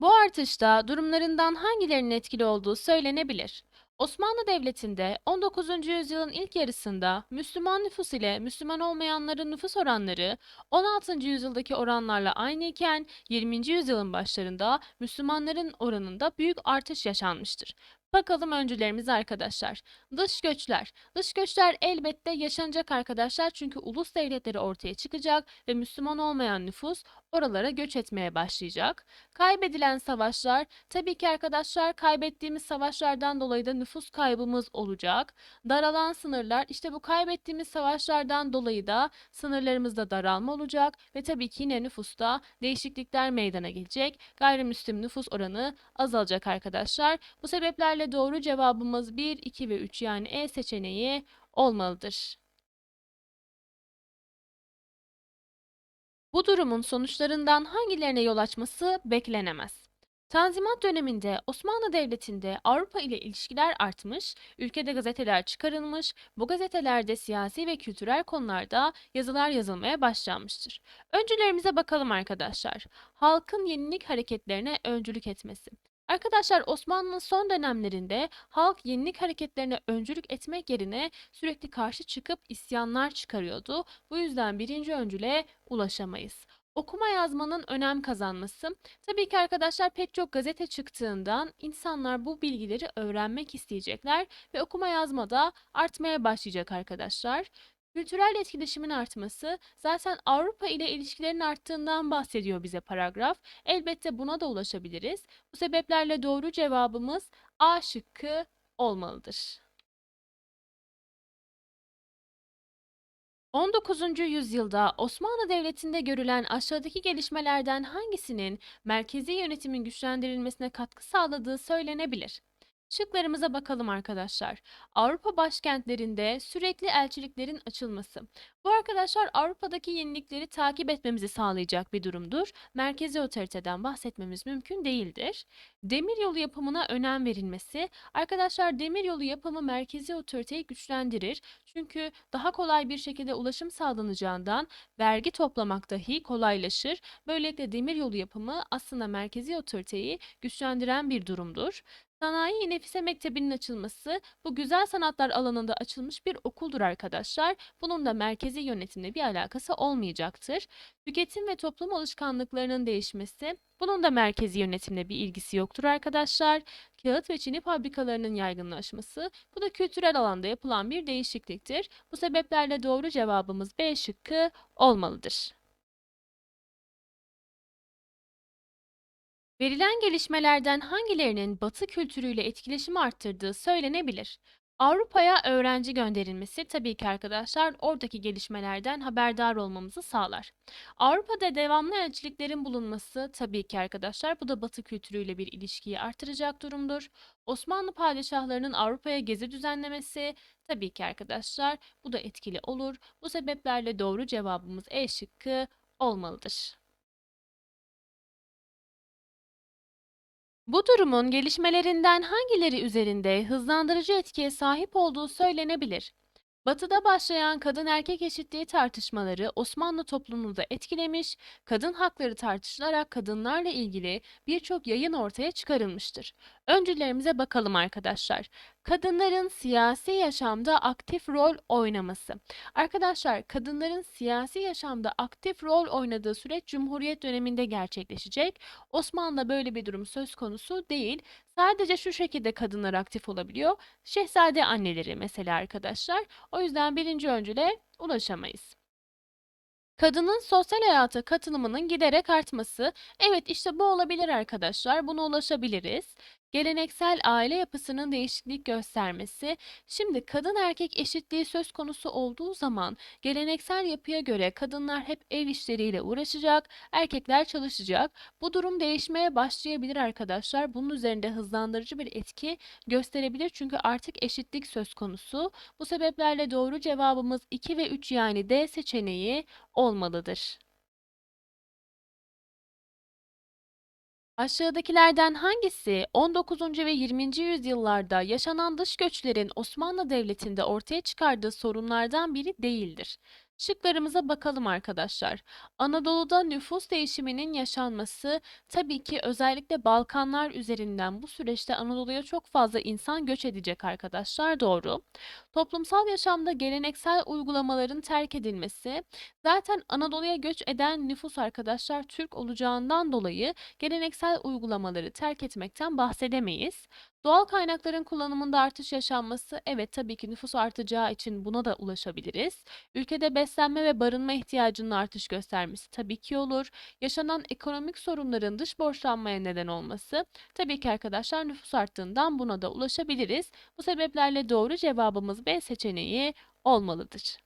Bu artışta durumlarından hangilerinin etkili olduğu söylenebilir. Osmanlı Devleti'nde 19. yüzyılın ilk yarısında Müslüman nüfus ile Müslüman olmayanların nüfus oranları 16. yüzyıldaki oranlarla aynı iken 20. yüzyılın başlarında Müslümanların oranında büyük artış yaşanmıştır. Bakalım öncülerimiz arkadaşlar. Dış göçler. Dış göçler elbette yaşanacak arkadaşlar çünkü ulus devletleri ortaya çıkacak ve Müslüman olmayan nüfus oralara göç etmeye başlayacak. Kaybedilen savaşlar, tabii ki arkadaşlar kaybettiğimiz savaşlardan dolayı da nüfus kaybımız olacak. Daralan sınırlar, işte bu kaybettiğimiz savaşlardan dolayı da sınırlarımızda daralma olacak ve tabii ki yine nüfusta değişiklikler meydana gelecek. Gayrimüslim nüfus oranı azalacak arkadaşlar. Bu sebeplerle doğru cevabımız 1, 2 ve 3 yani E seçeneği olmalıdır. Bu durumun sonuçlarından hangilerine yol açması beklenemez. Tanzimat döneminde Osmanlı Devleti'nde Avrupa ile ilişkiler artmış, ülkede gazeteler çıkarılmış, bu gazetelerde siyasi ve kültürel konularda yazılar yazılmaya başlanmıştır. Öncülerimize bakalım arkadaşlar. Halkın yenilik hareketlerine öncülük etmesi. Arkadaşlar Osmanlı'nın son dönemlerinde halk yenilik hareketlerine öncülük etmek yerine sürekli karşı çıkıp isyanlar çıkarıyordu. Bu yüzden birinci öncüle ulaşamayız. Okuma yazmanın önem kazanması. Tabii ki arkadaşlar pek çok gazete çıktığından insanlar bu bilgileri öğrenmek isteyecekler ve okuma yazma da artmaya başlayacak arkadaşlar. Kültürel etkileşimin artması zaten Avrupa ile ilişkilerin arttığından bahsediyor bize paragraf. Elbette buna da ulaşabiliriz. Bu sebeplerle doğru cevabımız A şıkkı olmalıdır. 19. yüzyılda Osmanlı Devleti'nde görülen aşağıdaki gelişmelerden hangisinin merkezi yönetimin güçlendirilmesine katkı sağladığı söylenebilir? Şıklarımıza bakalım arkadaşlar. Avrupa başkentlerinde sürekli elçiliklerin açılması. Bu arkadaşlar Avrupa'daki yenilikleri takip etmemizi sağlayacak bir durumdur. Merkezi otoriteden bahsetmemiz mümkün değildir. Demiryolu yapımına önem verilmesi. Arkadaşlar demiryolu yapımı merkezi otoriteyi güçlendirir. Çünkü daha kolay bir şekilde ulaşım sağlanacağından vergi toplamak dahi kolaylaşır. Böylelikle demiryolu yapımı aslında merkezi otoriteyi güçlendiren bir durumdur. Sanayi Nefise Mektebi'nin açılması bu güzel sanatlar alanında açılmış bir okuldur arkadaşlar. Bunun da merkezi yönetimle bir alakası olmayacaktır. Tüketim ve toplum alışkanlıklarının değişmesi bunun da merkezi yönetimle bir ilgisi yoktur arkadaşlar. Kağıt ve çini fabrikalarının yaygınlaşması bu da kültürel alanda yapılan bir değişikliktir. Bu sebeplerle doğru cevabımız B şıkkı olmalıdır. Verilen gelişmelerden hangilerinin Batı kültürüyle etkileşimi arttırdığı söylenebilir? Avrupa'ya öğrenci gönderilmesi tabii ki arkadaşlar oradaki gelişmelerden haberdar olmamızı sağlar. Avrupa'da devamlı elçiliklerin bulunması tabii ki arkadaşlar bu da Batı kültürüyle bir ilişkiyi artıracak durumdur. Osmanlı padişahlarının Avrupa'ya gezi düzenlemesi tabii ki arkadaşlar bu da etkili olur. Bu sebeplerle doğru cevabımız E şıkkı olmalıdır. Bu durumun gelişmelerinden hangileri üzerinde hızlandırıcı etkiye sahip olduğu söylenebilir? Batı'da başlayan kadın erkek eşitliği tartışmaları Osmanlı toplumunu da etkilemiş, kadın hakları tartışılarak kadınlarla ilgili birçok yayın ortaya çıkarılmıştır. Öncülerimize bakalım arkadaşlar. Kadınların siyasi yaşamda aktif rol oynaması. Arkadaşlar, kadınların siyasi yaşamda aktif rol oynadığı süreç Cumhuriyet döneminde gerçekleşecek. Osmanlı'da böyle bir durum söz konusu değil. Sadece şu şekilde kadınlar aktif olabiliyor. Şehzade anneleri mesela arkadaşlar. O yüzden birinci öncüle ulaşamayız. Kadının sosyal hayata katılımının giderek artması. Evet işte bu olabilir arkadaşlar. Buna ulaşabiliriz. Geleneksel aile yapısının değişiklik göstermesi. Şimdi kadın erkek eşitliği söz konusu olduğu zaman geleneksel yapıya göre kadınlar hep ev işleriyle uğraşacak, erkekler çalışacak. Bu durum değişmeye başlayabilir arkadaşlar. Bunun üzerinde hızlandırıcı bir etki gösterebilir çünkü artık eşitlik söz konusu. Bu sebeplerle doğru cevabımız 2 ve 3 yani D seçeneği olmalıdır. Aşağıdakilerden hangisi 19. ve 20. yüzyıllarda yaşanan dış göçlerin Osmanlı Devleti'nde ortaya çıkardığı sorunlardan biri değildir? Şıklarımıza bakalım arkadaşlar. Anadolu'da nüfus değişiminin yaşanması tabii ki özellikle Balkanlar üzerinden bu süreçte Anadolu'ya çok fazla insan göç edecek arkadaşlar doğru. Toplumsal yaşamda geleneksel uygulamaların terk edilmesi zaten Anadolu'ya göç eden nüfus arkadaşlar Türk olacağından dolayı geleneksel uygulamaları terk etmekten bahsedemeyiz. Doğal kaynakların kullanımında artış yaşanması evet tabii ki nüfus artacağı için buna da ulaşabiliriz. Ülkede beslenme ve barınma ihtiyacının artış göstermesi tabii ki olur. Yaşanan ekonomik sorunların dış borçlanmaya neden olması tabii ki arkadaşlar nüfus arttığından buna da ulaşabiliriz. Bu sebeplerle doğru cevabımız B seçeneği olmalıdır.